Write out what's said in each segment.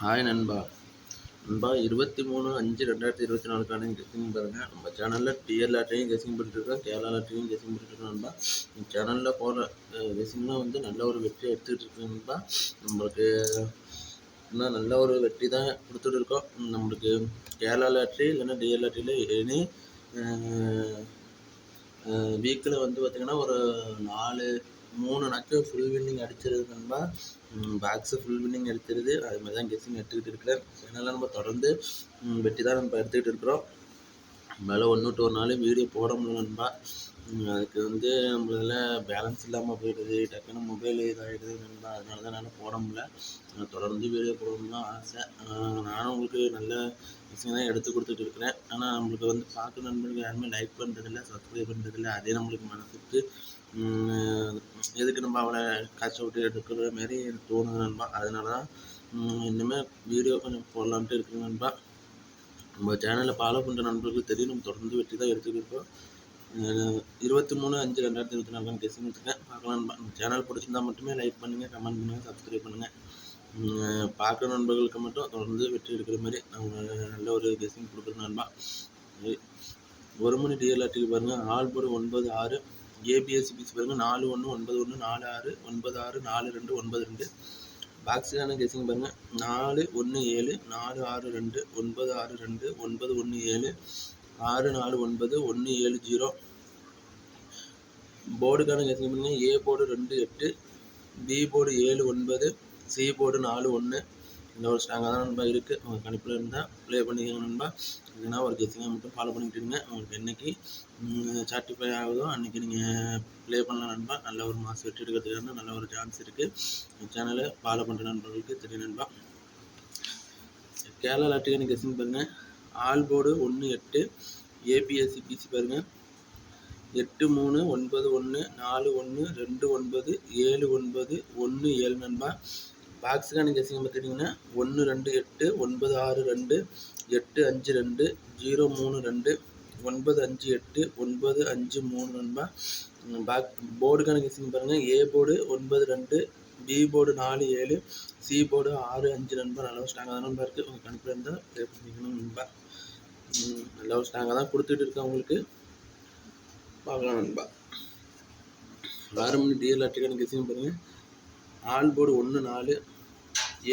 Hi நண்பா. நண்பா இருபத்தி மூணு அஞ்சு ரெண்டாயிரத்தி இருபத்தி நாலுக்கான கெஸ்டிங் பாருங்கள் நம்ம சேனலில் டிஎல் லாட்டையும் கெஸ்டிங் பண்ணிட்டுருக்கோம் கேரளா லாட்டையும் கெஸ்டிங் பண்ணிட்டுருக்கோம் நண்பா. சேனலில் போகிற கெஸ்டிங்லாம் வந்து நல்ல ஒரு வெற்றி எடுத்துக்கிட்டு இருக்கு நண்பா. நம்மளுக்கு இன்னும் நல்ல ஒரு வெற்றி தான் கொடுத்துட்டு இருக்கோம். நம்மளுக்கு கேரளா லாட்ரி இல்லைன்னா டிஎல் லாட்ரியில் எனி வீக்கில் வந்து பார்த்திங்கன்னா ஒரு நாலு மூணு நக்கு ஃபுல் வின்னிங் அடிச்சிருது நண்பா. பாக்ஸு ஃபுல் வின்னிங் எடுத்துருது அது மாதிரி தான் கெஸ்ஸிங் எடுத்துக்கிட்டு இருக்கிறேன். அதனால் நம்ம தொடர்ந்து வெற்றி தான் நம்ம எடுத்துக்கிட்டு இருக்கிறோம். மேலே ஒன்று விட்டு ஒரு நாள் வீடியோ போட முடியல நண்பா. அதுக்கு வந்து நம்மளால பேலன்ஸ் இல்லாமல் போயிடுது டக்குன்னு மொபைல் இதாகிடுது நண்பா. அதனால தான் என்னால் போட முடியல. தொடர்ந்து வீடியோ போடணும்னு தான் ஆசை. நானும் உங்களுக்கு நல்ல விஷயம் தான் எடுத்து கொடுத்துட்டு இருக்கிறேன். ஆனால் நம்மளுக்கு வந்து பார்க்க நண்பர்கள் யாருமே லைக் பண்ணுறதில்ல சப்ஸ்கிரைப் பண்ணுறதில்ல அதே நம்மளுக்கு மனசுக்கு எதுக்கு நம்ம அவளை கஷ்டப்பட்டு எடுக்கிற மாரி தோணுது நண்பா. அதனால தான் இனிமேல் வீடியோ கொஞ்சம் போடலான்ட்டு இருக்குது நண்பா. நம்ம சேனலில் ஃபாலோ பண்ணுற நண்பர்களுக்கு தெரியும். நம்ம தொடர்ந்து வெற்றி தான் எடுத்துக்கிட்டோம் இருபத்தி மூணு அஞ்சு ரெண்டாயிரத்தி இருபத்தி நாலு கெஸ்டிங் வச்சுருக்கேன் பார்க்கலாம். நம்ம சேனல் பிடிச்சிருந்தா மட்டுமே லைக் பண்ணுங்கள் கமெண்ட் பண்ணுங்கள் சப்ஸ்கிரைப் பண்ணுங்கள் பார்க்குற நண்பர்களுக்கு மட்டும் தொடர்ந்து வெற்றி எடுக்கிற மாதிரி அவங்க நல்ல ஒரு கெஸ்டிங் கொடுக்குற நண்பா. ஒரு மணி டிஎல்ஆர்டிக்கு பாருங்கள் ஆல் போர்டு ஒன்பது ஆறு ஏபிஎஸ்சி பிசி பாருங்கள் நாலு ஒன்று ஒன்பது ஒன்று நாலு ஆறு ஒன்பது ஆறு நாலு ரெண்டு ஒன்பது ரெண்டு. பாக்ஸுக்கான கெஸிங் பாருங்கள் நாலு ஒன்று ஏழு நாலு ஆறு ரெண்டு ஒன்பது ஆறு ரெண்டு ஒன்பது ஒன்று ஏழு ஆறு நாலு ஒன்பது ஒன்று ஏழு ஜீரோ போர்டுக்கான கெஸிங் பாருங்கள் ஏ போர்டு ரெண்டு எட்டு பி போர்டு ஏழு ஒன்பது சி போர்டு நாலு ஒன்று இந்த ஒரு ஸ்ட்ராங்காக தான் நண்பா இருக்குது உங்கள் கணிப்பில் இருந்தால் ப்ளே பண்ணிக்கோங்க நண்பா. இல்லைனா ஒரு கெஸிங்காக மட்டும் ஃபாலோ பண்ணிக்கிட்டுருங்க உங்களுக்கு என்றைக்கு சாட்டிஃபை ஆகுதோ அன்றைக்கி நீங்கள் ப்ளே பண்ணலாம் நண்பா. நல்ல ஒரு மாதம் வெற்றி எடுக்கிறதுக்கான நல்ல ஒரு சான்ஸ் இருக்குது சேனலை ஃபாலோ பண்ணுற நண்பர்களுக்கு தெரியும் நண்பா. கேரளா லாட்டுக்கான கெஸிங் பாருங்கள் ஆல் போர்டு ஒன்று எட்டு ஏபிஎஸ்சி பிசி பாருங்கள் எட்டு மூணு ஒன்பது ஒன்று நாலு ஒன்று ரெண்டு ஒன்பது ஏழு ஒன்பது ஒன்று ஏழு நண்பா. பாக்ஸுக்கான கெஸிங் பார்த்துட்டிங்கன்னா ஒன்று ரெண்டு எட்டு ஒன்பது ஆறு ரெண்டு எட்டு அஞ்சு ரெண்டு ஜீரோ மூணு ரெண்டு ஒன்பது அஞ்சு எட்டு ஒன்பது அஞ்சு மூணு நண்பா. பாக் போர்டுக்கான கெஸிங் பாருங்கள் ஏ போர்டு ஒன்பது ரெண்டு பி போர்டு நாலு ஏழு சி போர்டு ஆறு அஞ்சு நண்பா. நல்லா ஸ்ட்ராங்காக தான் நண்பா இருக்குது உங்கள் கணக்கில் இருந்தால் பே பண்ணிக்கணும் நண்பா. நல்லா ஸ்ட்ராங்காக தான் கொடுத்துட்டு இருக்கேன் உங்களுக்கு. பார்க்கலாம் நண்பா. ஆறு மணி டிஎல் அட்டிக்கான கெஸிங் பாருங்கள் ஆல் போர்டு ஒன்று நாலு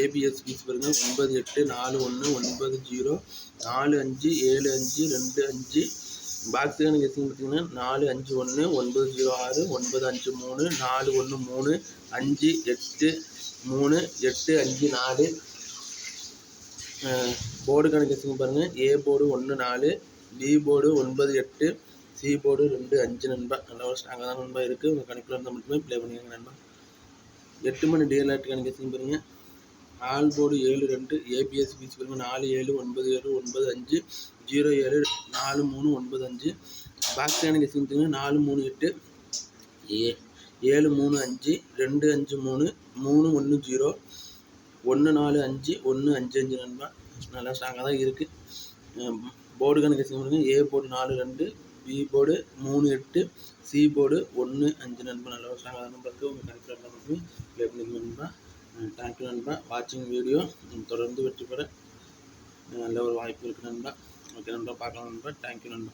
ஏபிஎஸ் ஃபீஸ் பாருங்கள் ஒன்பது எட்டு நாலு ஒன்று ஒன்பது ஜீரோ நாலு அஞ்சு ஏழு அஞ்சு ரெண்டு அஞ்சு. பாக்ஸ் எனக்கு எத்தனை பார்த்தீங்கன்னா நாலு அஞ்சு ஒன்று ஒன்பது ஜீரோ ஆறு ஒன்பது அஞ்சு மூணு நாலு ஒன்று மூணு அஞ்சு எட்டு மூணு எட்டு அஞ்சு நாலு. போர்டு கணக்கு கெஸிங் பாருங்கள் ஏ போர்டு ஒன்று நாலு பி போர்டு ஒன்பது எட்டு சி போர்டு ரெண்டு அஞ்சு நண்பா. நல்ல ஒரு ஸ்ட்ராங்காக தான் நண்பா இருக்குது உங்கள் கணக்கில் இருந்தால் மட்டுமே ப்ளே பண்ணிக்கோங்க நண்பா. எட்டு மணி டிஎல்ஆர்ட்டுக்கான கெஸிங் பாருங்கள் ஆல் போர்டு ஏழு ரெண்டு ஏபிஎஸ் ஃபீஸ் பாருங்கள் நாலு ஏழு ஒன்பது ஏழு ஒன்பது அஞ்சு ஜீரோ ஏழு நாலு மூணு ஒன்பது அஞ்சு. பாக்ஸான கெஸிங் பார்த்தீங்கன்னா நாலு மூணு எட்டு. ஏ ஏழு மூணு அஞ்சு ரெண்டு அஞ்சு மூணு மூணு ஒன்று ஜீரோ. ஒன்று நாலு அஞ்சு ஒன்று அஞ்சு அஞ்சு நண்பா. நல்லா ஸ்ட்ராங்காக தான் இருக்குது போர்டு கணக்கு பாருங்கள் ஏ போர்டு நாலு ரெண்டு பி போர்டு மூணு எட்டு சி போர்டு ஒன்று அஞ்சு நண்பா நல்ல வருஷம் நண்பருக்கு உங்கள் கணக்கில் இருந்தால் எப்படி நண்பா? தேங்க்யூ நண்பா. வாட்சிங் வீடியோ தொடர்ந்து வெற்றி பெற நல்ல ஒரு வாய்ப்பு இருக்குது நண்பா. ஓகே நண்பா பார்க்கலாம் நண்பா. தேங்க்யூ நண்பா.